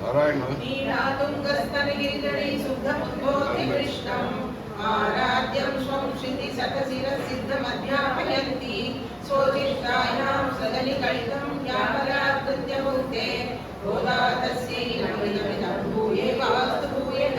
नारायण नीलातुङ्गस्तनगिरिजडै शुद्धमुद्बोधि कृष्णम् आराध्यं स्वं श्रुतिशतशिरसिद्धमध्यापयन्ति स्वोचिष्टायां सदनिकलितं यावराकृत्य भुक्ते तस्यै नमिदमिदं भूये वास्तु भूयः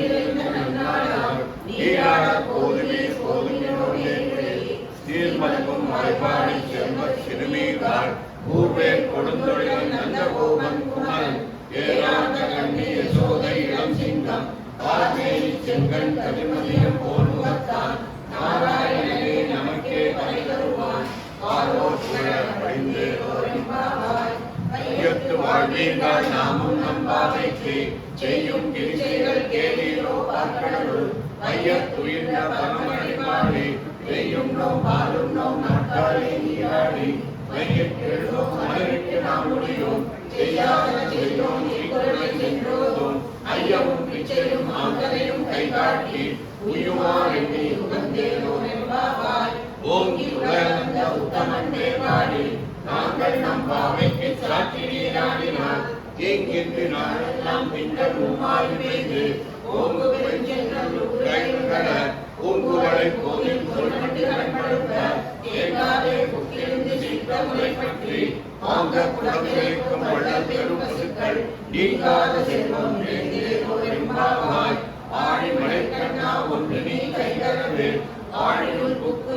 நாங்கள் நம் பாவைக்கு சாட்சி நீராடினால் தீங்கின்றி நாளெல்லாம் பின்னர் உமாறு மீது ஓங்கு கோவில் சொல்மட்டி கண்படுத்த ஏகாதே புக்கிருந்து சீத்த முறை பற்றி ஆங்க குலவிளைக்கும் வள்ளல் பெரும் பசுக்கள் நீங்காத செல்வம் ஒன்று நீ கைகளவு ஆழியுள் புக்கு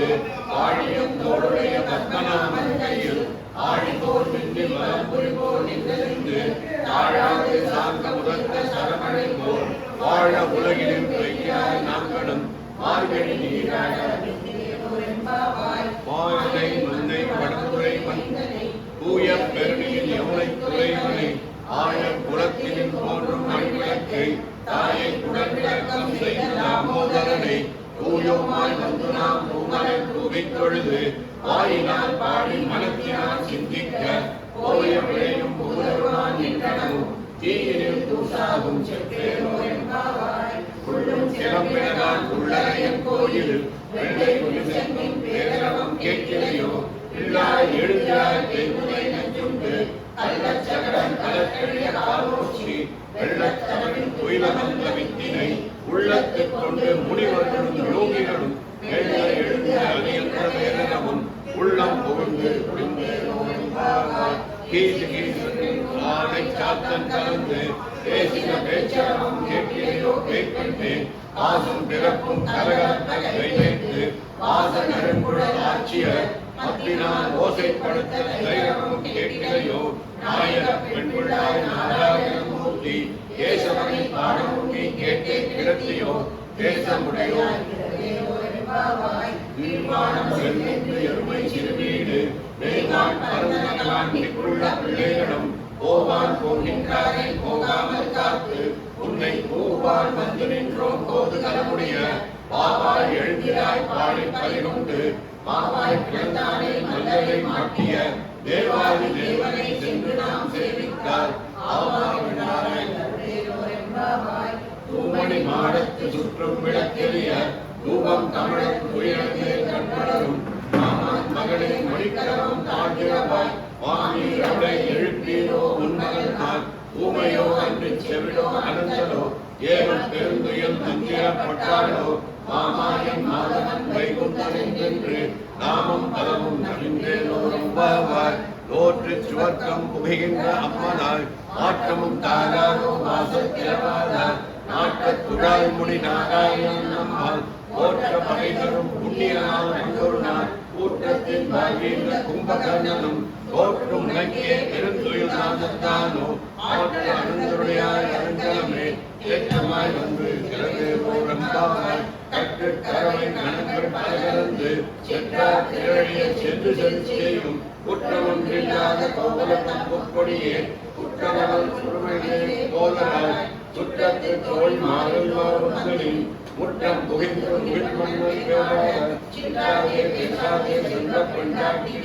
வைகருத்து ஆழியும் தோளுடைய பத்மநாமன் கையில் ஆழி நின்று மலம்புரி நின்றிருந்து தாழாது சார்ந்த முதல்ந்த சரமழை போல் வாழ உலகிலும் கையாய் நாங்களும். மார்கழி தூவித் தொழுது பேசின பேச்சரமும் கைப்பற்றி கேட்கின்றேன் ஆசும் பிறப்பும் கலகலப்ப கைவைத்து ஆச நெருங்குழல் ஆட்சியர் மத்தினால் ஓசைப்படுத்த தைரமும் கேட்கிறையோ நாயக பெண்குள்ளாய் நாராயணமூர்த்தி கேசவனை பாடமும் நீ கேட்டே கிடத்தியோ தேசமுடையோ நிர்வாணம் செல்வென்று எருமை சிறுவீடு வேளாண் பருவநகலாண்டிக்குள்ள பிள்ளைகளும் போவான் போகின்றாரை போகாமல் காத்து உன்னை பூவான் வந்து நின்றோம் போது கலமுடைய பாவாய் எழுந்திராய் பாடி பறிகொண்டு மாவாய் பிறந்தானே மல்லரை மாட்டிய தேவாதி தேவனை சென்று நாம் சேவித்தார் தூமணி மாடத்து சுற்றும் விளக்கெரிய தூபம் தமிழர் துயரங்கே மணிக்கரமும் தாழ்கிறவாய். வாங்கி அவளை எழுப்பீரோ உன்மகன் நான் ஊமையோ அன்று செவிடோ அனந்தலோ ஏவம் பெருந்துயம் மந்திரப்பட்டாளோ மாமாயன் மாதவன் வைகுந்தன் என்று நாமும் பலமும் நலிந்தேனோ ரொம்பவாய் நோற்று சுவர்க்கம் புகைகின்ற அம்மனாய் ஆட்டமும் தாராரோ வாசத்திரவாதார் நாட்டத்துழாய் முடி நாராயணன் நம்மால் போற்ற பகைதரும் புண்ணியனால் மற்றொரு நாள். கூட்டத்தின் வாழ்கின்ற கும்பகர்ணனும் தோற்றும் உனக்கே பெருந்துயில் நாதத்தானோ ஆற்ற அருந்துடையாய் அருங்கலமே ஏற்ற கூட்டமாய் வந்து கட்டு கரவை கணங்கள் பலகலந்து சென்றார் திரழிய சென்று செலுத்தியும் குற்றமொன்றில்லாத கோவலத்தம் பொற்கொடியே குற்றமவன் சுருமையிலே போதலாய் சுற்றத்து தோல் மாறுவாருங்களில் முற்றம் புகிந்து முகிழ்மண்ணை பேராத சித்தாதே பேசாதே சொல்ல கொண்டாடி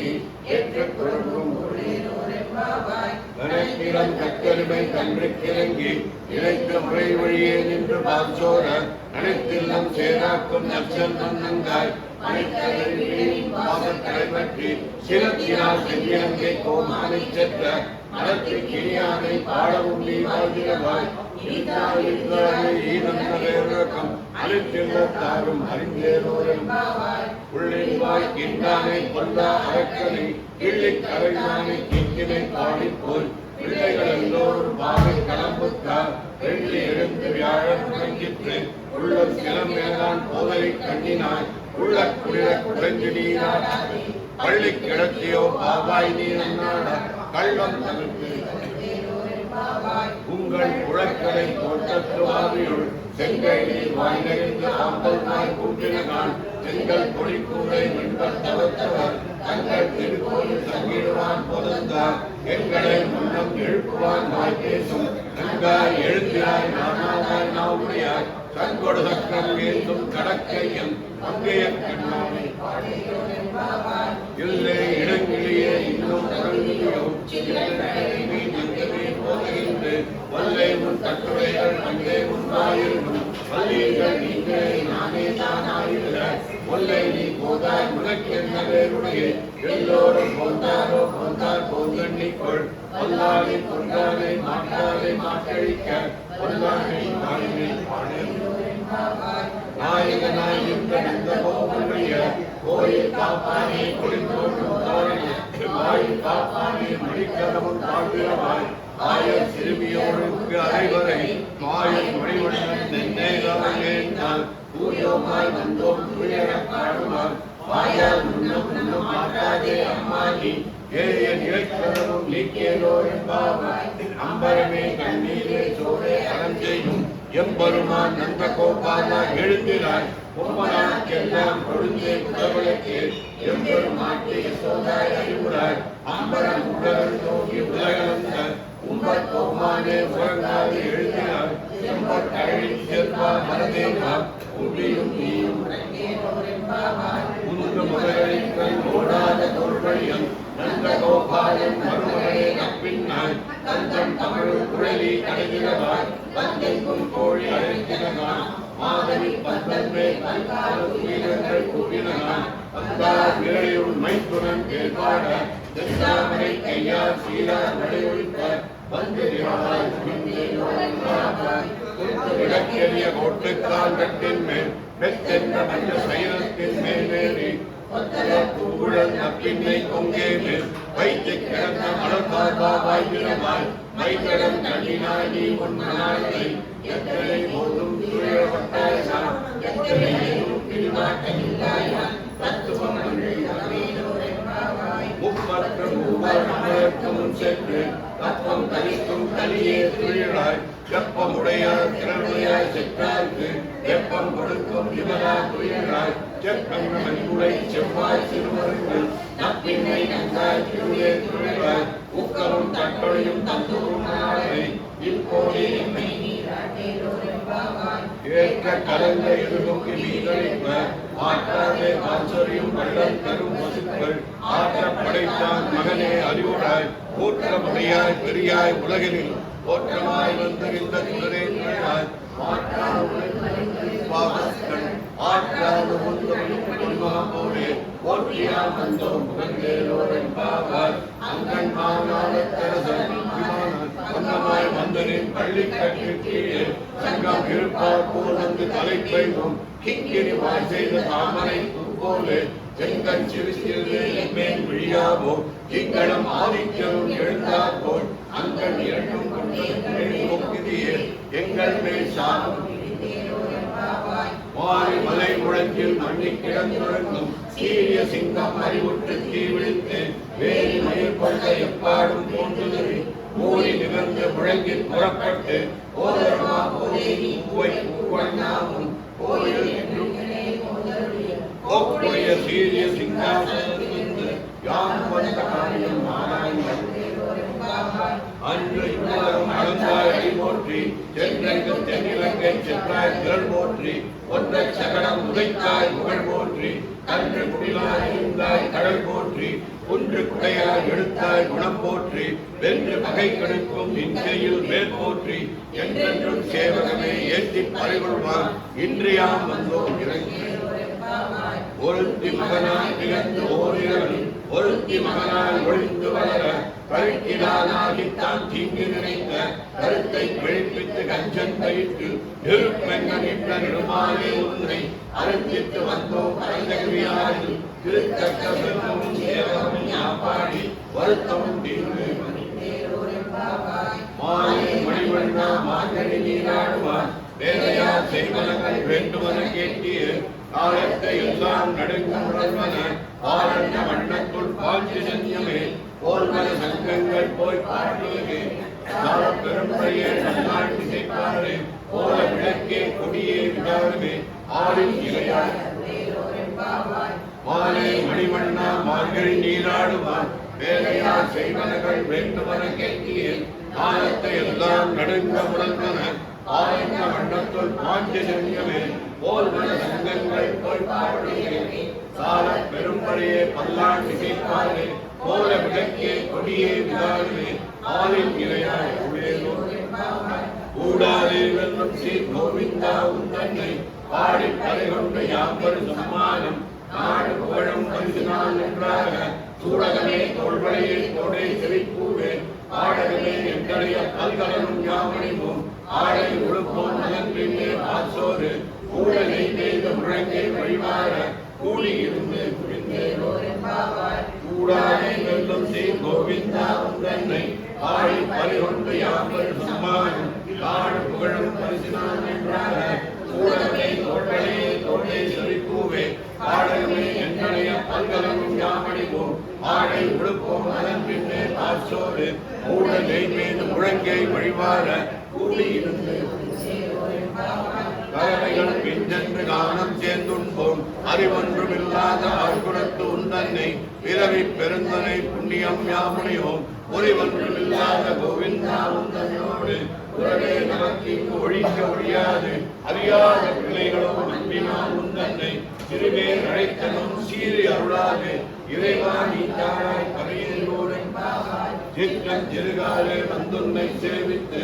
ஏற்றுக் கொள்ளும் கணக்கிடம் கத்தருமை கன்று கிறங்கி இழைத்த முறை வழியே நின்று பாசோர அனைத்தில்லம் சேராக்கும் நச்சல் மன்னங்காய் சிலத்தினால் கோமானை சென்ற கிளியானை பாடவும் நீ வாழ்கிறவாய் ஈரக்கம் அனைத்தில்லத்தாரும் அறிந்தேரோரும் உள்ளின்வாய் கிண்டானை கொல்லா அரக்கனை கிள்ளிக் கரையானை கிங்கினை பாடிப்போல். பிள்ளைகள் எல்லோரும் பாவை களம்புத்தார் வெள்ளி எழுந்து வியாழன் தொடங்கிற்று உள்ள சிலமேதான் போதலை கண்ணினாய். உள்ள குளிர குழஞ்சு நீராட பள்ளி கிடத்தியோ பாவாய் நீரன்னாட கள்ளம் தவிர்த்து உங்கள் குழக்கலை தோட்டத்துவாரியுள் செங்கையில் நீர் ஆம்பல் நாய் கூட்டினான் செங்கல் கொடி கூரை தவிர்த்தவர் தங்கள் திருக்கோயில் தங்கிடுவான் பொதந்தார் எங்களை முன்னம் எழுப்புவான் நாய் பேசும். நன்காய் எழுதியாய் நானாதாய் நாவுடையாய் கண்கொடு சக்கரம் ஏந்தும் கடக்கையன். அங்கேய கண்ணானை இல்லை இடங்கிலேயே இன்னும் உறங்கியோ வல்லை உன் கட்டுரைகள் அங்கே உன்வாயிருந்தும் பள்ளிகள் நீங்களே நானே தான் தானாயிருந்த ஒல்லை நீ போதாய் உனக்கென்ன வேறுடைய எல்லோரும் போந்தாரோ போந்தார் போந்தண்ணிக்கொள் பொல்லாதை கொண்டாதை மாட்டாதை மாட்டழிக்க. பொல்லாதை பாடினை பாடே. நாயகனாய் இருந்த இந்த கோயில் காப்பானே குடிந்தோடும் காரணம் வாயில் காப்பானே மணிக்கதவும் தாழ்கிறவாய் ஆயர் சிறுமியோருக்கு அனைவரை மாயல் மணிவண்ணன் தென்னேகால் தூயோமாய் வந்தோம் துயர பாடுவார். வாயால் முன்னம் முன்னம் மாட்டாதே அம்மா நீ ஏய நிலைக்கதவும் நீக்கியதோ என்பாவாய். அம்பரமே கண்ணீரே சோழே அறஞ்செய்யும். எம்பெருமான் நந்த கோபாலா எழுந்தினாய் பொம்மனாக்கெல்லாம் கொழுந்தே புதவளுக்கு எம்பெருமாட்டு யசோதாய் அறிவுராய் அம்பரம் உடல் நோக்கி உலகளந்த உம்பர் கோமானே உறங்காது எழுதினார். எம்பர் கழி செல்வா மரதேவா உண்டியும் நீயும் உன்று உந்து கண் ஓடாத தோல்வழியம் நந்த கோபாலன் மறுமகளே நப்பின்னாய் தந்தம் தமிழ் குழலி கடைகிறவாய் வந்தெங்கும் கோழி அழைக்கிறவான் மாதவி பந்தன்மே பல்காலும் வீரர்கள் கூறினான் வந்தார் விரையுள் மைத்துடன் கேட்பாட தென்னாமரை கையால் சீலா நடையொழிப்ப வந்து நிறவாய் விளக்கெறிய கோட்டுக்கால் கட்டின் மேல் பெற்றென்ற மஞ்ச சைரத்தின் மேலேறி பூங்குழல் நப்பின்னை கொங்கே மேல் வைத்து கிடந்த மலர்கார்பா வாய்விரமாய் மைகடம் கண்ணினாய் நீ உன்மனாய் எத்தனை போதும் எத்தனை தத்துவம் அன்றி சென்று தத்துவம் தனித்தும் தனியே துயிலாய் வெப்பமுடையார் திறமையாய் செற்றார்க்கு வெப்பம் கொடுக்கும் இவரா துயிலாய் செப்பங்க செவ்வாய் சிறுவருக்கு நப்பின்னை நன்றாய் திருவே துயிலாய் ஊக்கமும் தட்டொழியும் தத்துவம் நாளை இப்போதே என்னை நீ ஏற்ற கலந்த எழுதும் நீகளிப்ப ஆற்றாதே ஆச்சரியம் வள்ளல் தரும் பசுக்கள் ஆற்ற படைத்தான் மகனே அறிவுராய் ஊற்றமுடையாய் பெரியாய் உலகினில் ஓற்றமாய் வந்து இந்த குதிரை துணையாய். பாவஸ்கள் ஆற்றாத போலே போற்றியால் வந்தோம் அங்கன் மாநாளத்தரசன் சங்கமாய் வந்தனின் பள்ளி கட்டிற்கீழே சங்கம் இருப்பார் போல் வந்து தலை பெய்வோம் கிங்கிரி செய்த தாமரை போலே செங்கன் சிறுசிறு மேல் விழியாவோ திங்களும் ஆதிக்கரும் எழுந்தார் போல் அங்கன் இரண்டும் கொண்டு எங்கள் மேல் சாரம் மாறி மலை முழக்கில் மண்ணி கிடந்துறங்கும் சீரிய சிங்கம் அறிவுற்று தீவிழித்து வேலி மயிர் கொள்ள எப்பாடும் தோன்றுதறி மூடி நிமிர்ந்து முழங்கில் புறப்பட்டு ஓதரமா போதே ஏரி பூவை பூவண்ணாவும் கோயில் என்றும் போக்குடைய சீரிய சிங்காசனத்திலிருந்து யாம் வந்த காரியம் மாறாங்கள் அன்று இவ்வுலகம் போற்றி தென்னிலங்கை சென்றாய் திரள் போற்றி சகடம் உதைத்தாய் புகழ் போற்றி கன்று குடிலாய் இருந்தாய் கடல் போற்றி குன்று குடையாய் எடுத்தாய் குணம் போற்றி வென்று பகை கெடுக்கும் இன்றையில் மேல் போற்றி என்றென்றும் சேவகமே ஏற்றி பறிகொள்வான் இன்றியாம் வந்தோம் இறங்கி. ஒருத்தி மகனால் நிகழ்ந்து ஓரிரவன் ஒருத்தி மகனால் ஒழிந்து வளர கருத்தினாலாகித்தான் தீங்கு நினைத்த கருத்தை பிழைப்பித்து கஞ்சன் பயிற்று நெருப்பெண்ணிட்ட நெடுமாலே ஒன்றை அறுத்திட்டு வந்தோம். பரந்தகிரியாது திருத்தக்க செல்வமும் சேவகமும் யாப்பாடி வருத்தமும் தீர்வு மாலை மணிவண்ணா மாங்கனி நீராடுவான் வேலையார் செய்வனங்கள் வேண்டுமென கேட்டிய காலத்தை எல்லாம் நடுங்கும் உணர்வன பாரண்ய வண்ணத்துள் பாஞ்சு சன்யமே போல்வன சங்கங்கள் போய் பெரும்பையே போல விளக்கே கொடியே விடாருமே மாலை மணிவண்ணா மார்கழி நீராடுவான். வேலையார் செய்வனகள் வேண்டுமென கேட்டிய காலத்தை எல்லாம் நடுங்க வண்ணத்துள் போல்வன சங்கங்கள் சால பெரும்படையே பல்லாண்டு போல கொடியே ஆளின் கூடாதே வெல்லும் ஸ்ரீ கோவிந்தா உந்தன்னை. பாடி பறை கொண்டு யாம்பரு சம்மானம். நாடு புகழும் பரிசு நாள் நன்றாக சூடகமே தோள்வளையே தோடை செழிப்பூவே ஆடகமே எங்களைய பல்கலனும் யாமணிவும் ஆடை உழுப்போம் அதன் பின்னே ஆசோறு கூடலை முழங்கை வழிமாற கூடி இருந்து புரிந்தேனோ கூடாதே வெல்லும் ஸ்ரீ கோவிந்தா உந்தன்னை ஆடி பறிகொண்டு புகழும் எங்களைய யாமடிவோம் ஆடை உடுப்போம். அதன் பின்னே ஆசோடு ஊடலை மீது முழங்கை வழிவார கூடியிருந்து. கலவைகள் பிஞ்சென்று காலம் சேர்ந்துண்போம். அறிவொன்றும் இல்லாத அற்புறத்து உந்தன்னை பிறவி பெருந்தனை புண்ணியம் யாமுனியோம். ஒளிவொன்றுமில்லாத கோவிந்தா உந்தனையோடு உடனே நமக்கு ஒழிக்க ஒழியாது அறியாத பிள்ளைகளோடு நம்பினால் உந்தன்னை. சிறுவே அழைத்தனும் சீறி அருளாது இறைவா நீ தாராய் கரையேறோடு சிற்றம் சிறுகாலே வந்துன்னை சேவித்து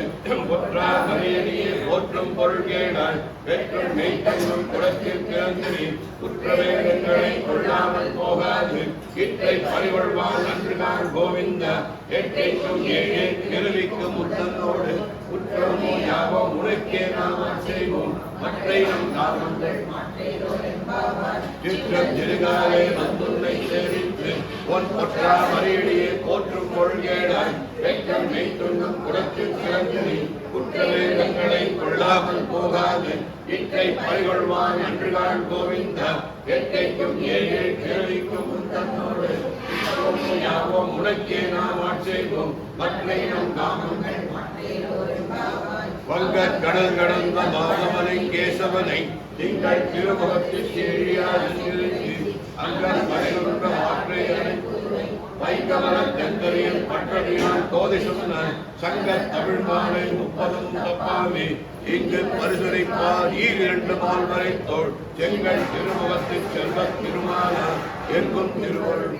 ஒற்றா கரையணியே போற்றும் பொருள் கேடாய் பெற்றும் மெய்த்தங்கும் குளத்தில் பிறந்தினி குற்றவேடங்களை கொள்ளாமல் போகாது. இற்றை பறிகொள்வான் நன்று கோவிந்த எட்டைக்கும் ஏழே கிருவிக்கும் முத்தனோடு குற்றமோ யாவோ உனக்கே நாம் செய்வோம். மற்றை நம் காமங்கள் சிற்றம் சிறுகாலே வந்துன்னை சேவித்து பொன் பொற்றா மறியடியே போற்றும் கொள்கேடாய் வெற்றம் மெய்த்துண்ணும் குடத்தில் சிறந்தினி குற்றவேதங்களை கொள்ளாமல் போகாது. இற்றை பறிகொள்வான் என்று கால் கோவிந்த எட்டைக்கும் ஏழே கேள்விக்கும் முத்தன்னோடு யாவும் உனக்கே நாம் ஆட்சேபோம். மற்றை நம் காமங்கள். வங்கக் கடல் கடந்த மாதவனை கேசவனை திங்கள் திருமுகத்தில் சேழியாதிருக்கு அங்கன் மறைவுற்ற மாற்றை வைகமல தெந்தரியில் பற்றடியான் கோதை சங்க தமிழ் மாலை முப்பதும் தப்பாமே இங்கு பரிசுரைப்பார் ஈரிரண்டு மால் வரை தோல் செங்கல் திருமுகத்தில் செல்வ திருமாலா எங்கும் திருவருள்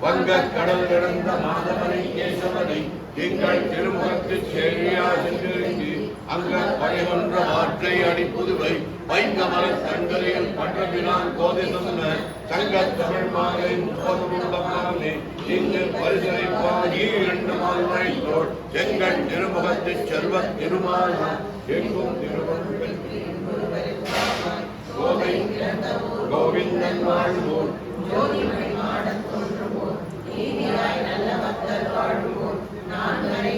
வங்க கடல் கடந்த மாதவனை கேசவனை எங்கள் திருமுகத்து சேரியா சென்றிருந்து அங்க பழையொன்ற ஆற்றை அடிப்புதுவை புதுவை வைங்கமல தங்கரையில் பட்டபிரான் கோதை சொன்ன சங்க தமிழ் மாலை முப்பதும் தப்பாமே இங்கு பரிசளிப்பார் இரண்டு மால்வரை தோல் எங்கள் திருமுகத்து செல்வ திருமாலா எங்கும் திருவருள். பெற்று நல்ல மக்கள் வாழ்வோர். கோதை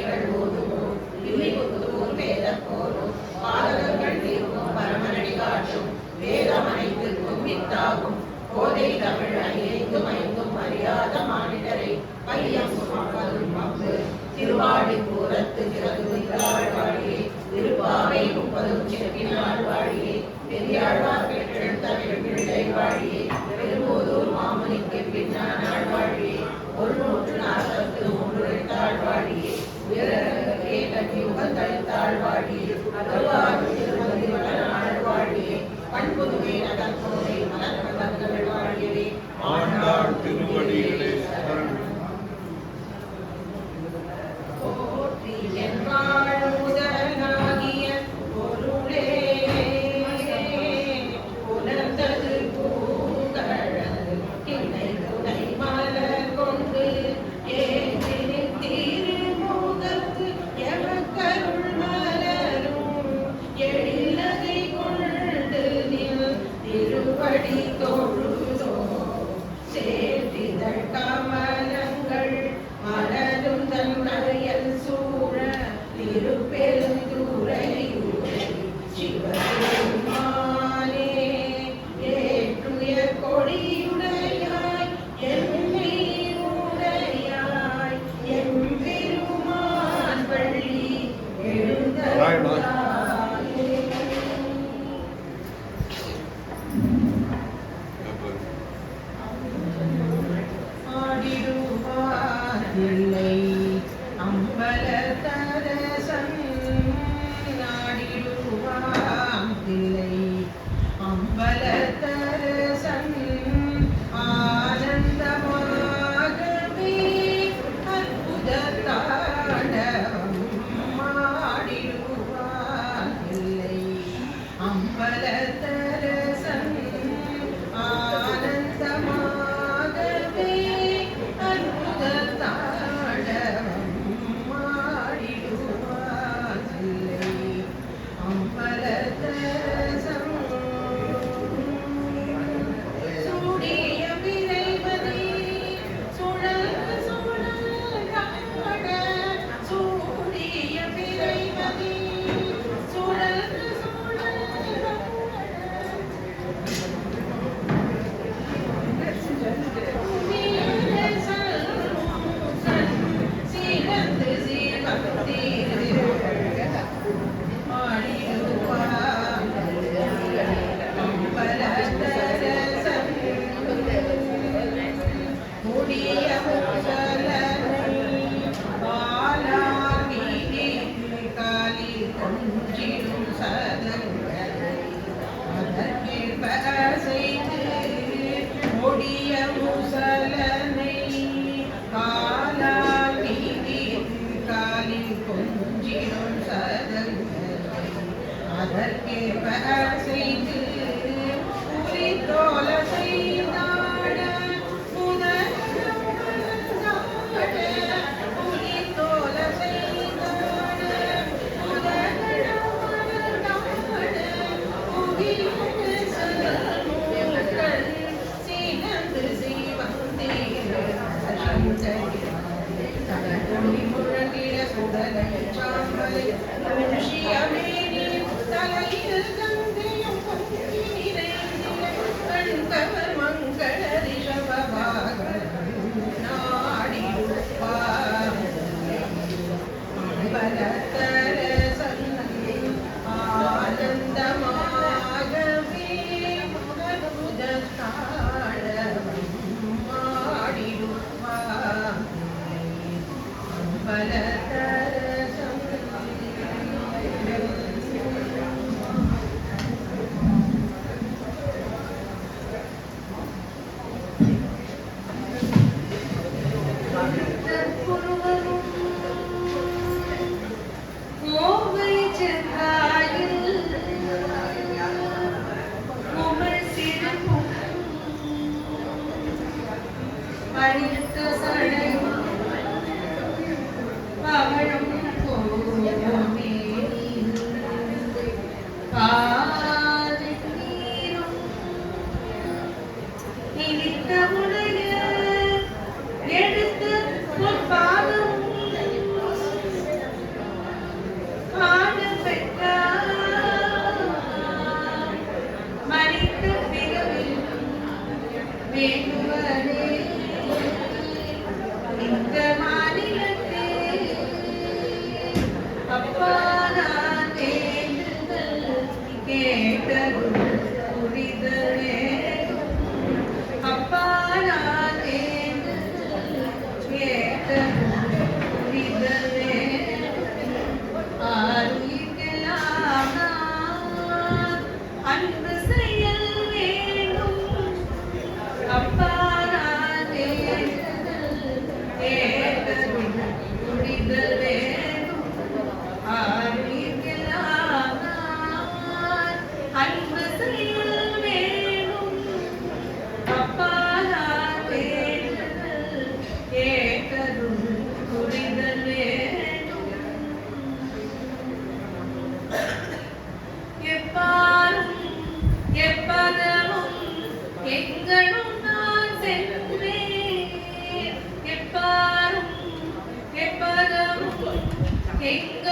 Okay?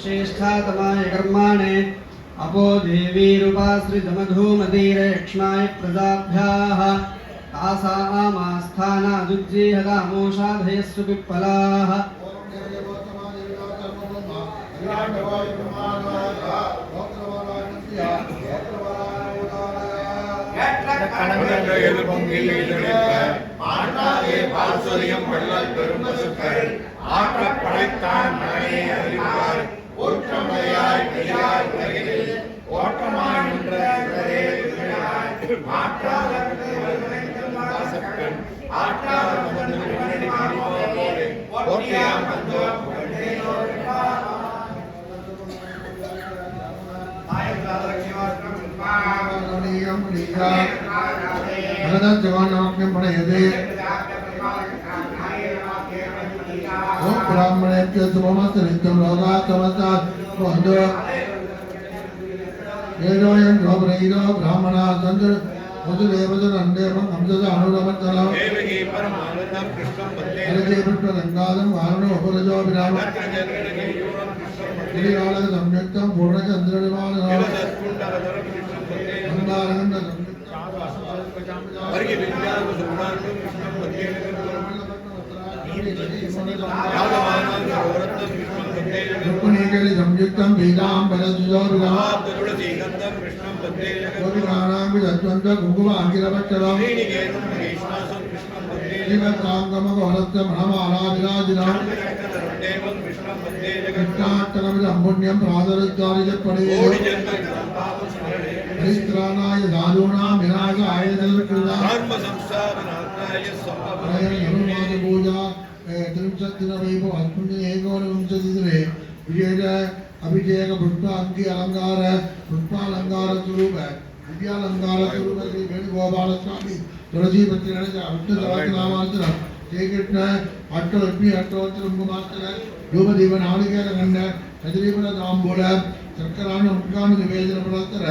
प्रार्पाय दुश्चेष्टातमाय कर्माणे अपो देवीरुपाश्रितमधूमदीरयक्ष्माय प्रजाभ्याः तासामास्थानादुज्जीहदामोषाधयस्सु पिप्पलाः கணவன் எதிர்பொங்கில் எதிரொலிப்ப, மாற்றாதே பால் சொரியும் வள்ளல் பெரும் பசுக்கள், ஆற்றப் படைத்தான் மகனே அறிவார், ஊற்றமுடையாய் பெரியாய் உலகினில், ஓட்டமாய் நின்ற மாற்றாத வாசக்கண், ஆற்றாத வந்து பின்னணி பிடிப்போரோடு, ब्राह्मणेभ्यो शुभमस्तु नित्यं लोकात् समस्तात् बन्धु वेदोऽयं गोब्रैरो ब्राह्मणाः सन्तु वसुदेवसुरन्देवं हंसज अनुरमत्तरं தேவகி பரமானந்தம் கிருஷ்ணம் வந்தே हरिदेवृष्टरङ्गादं वारणोपरजो विराम गिरिकालक संयुक्तं ருக்மிணிகளை சம்யுக்தம் பீதாம்பரதுஜோருகா கோவிதானாங்கு தத்வந்த குங்கும திருச்சத்திரவைபோ அஸ்மின் ஏகோனவிம்சதிதிலே விஜேஜ அபிஷேக புஷ்ப அங்கி அலங்கார புஷ்பாலங்கார துரூப திவ்யாலங்கார துரூப ஸ்ரீ வேணுகோபால சுவாமி துளசிபத்தி நடந்த அஷ்ட சவாத்திராமாத்திரம் ஸ்ரீகிருஷ்ண அட்டலட்சுமி அட்டோத்திரம் குமார்த்தன ரூபதீப நாளிகேர கண்ட சதிரீபன தாம்பூல சர்க்கரான உட்காண நிவேதன புலத்தர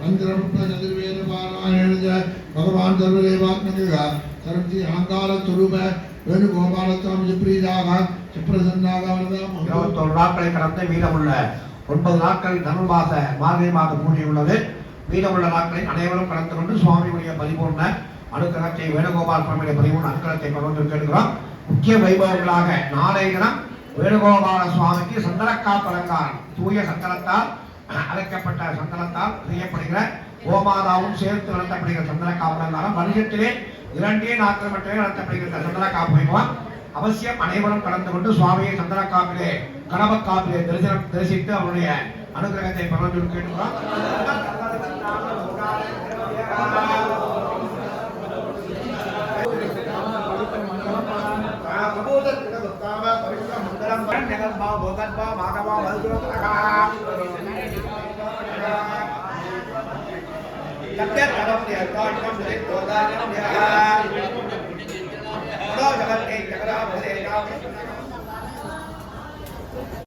மந்திரமுட்ப சதுர்வேத பாராயண பகவான் சர்வதேவாத்மகா சர்வதி அகங்கார துருப வேணுகோபாலசாமி சுப்ரீதாக சுப்பிரசன்னாக இருபத்தோரு நாட்களை கடந்த மீதமுள்ள ஒன்பது நாட்கள் தனுர்மாச மார்கழி மாதம் கூடியுள்ளது மீதமுள்ள நாட்களை அனைவரும் கலந்து கொண்டு சுவாமியுடைய பதிபூர்ண அனுக்கரத்தை வேணுகோபால் சுவாமியுடைய பதிமூணு அனுக்கரத்தை கொண்டு கேட்கிறோம். முக்கிய வைபவங்களாக நாளைய தினம் வேணுகோபால சுவாமிக்கு சந்தனக்கால் அலங்காரம் தூய சந்தனத்தால் அழைக்கப்பட்ட சந்தனத்தால் செய்யப்படுகிற கோமாதாவும் சேர்த்து நடத்தப்படுகிற சந்தனக்கால் அலங்காரம் வருஷத்திலே இரண்டே நாட்கள் மட்டுமே நடத்தப்படுகின்ற சந்தனக்காப்பு வைபவம் அவசியம் அனைவரும் கலந்து கொண்டு சுவாமியை சந்தனக்காப்பிலே கணபக்காப்பிலே தரிசனம் தரிசித்து அவருடைய அனுகிரகத்தை जगत के जगरा भरे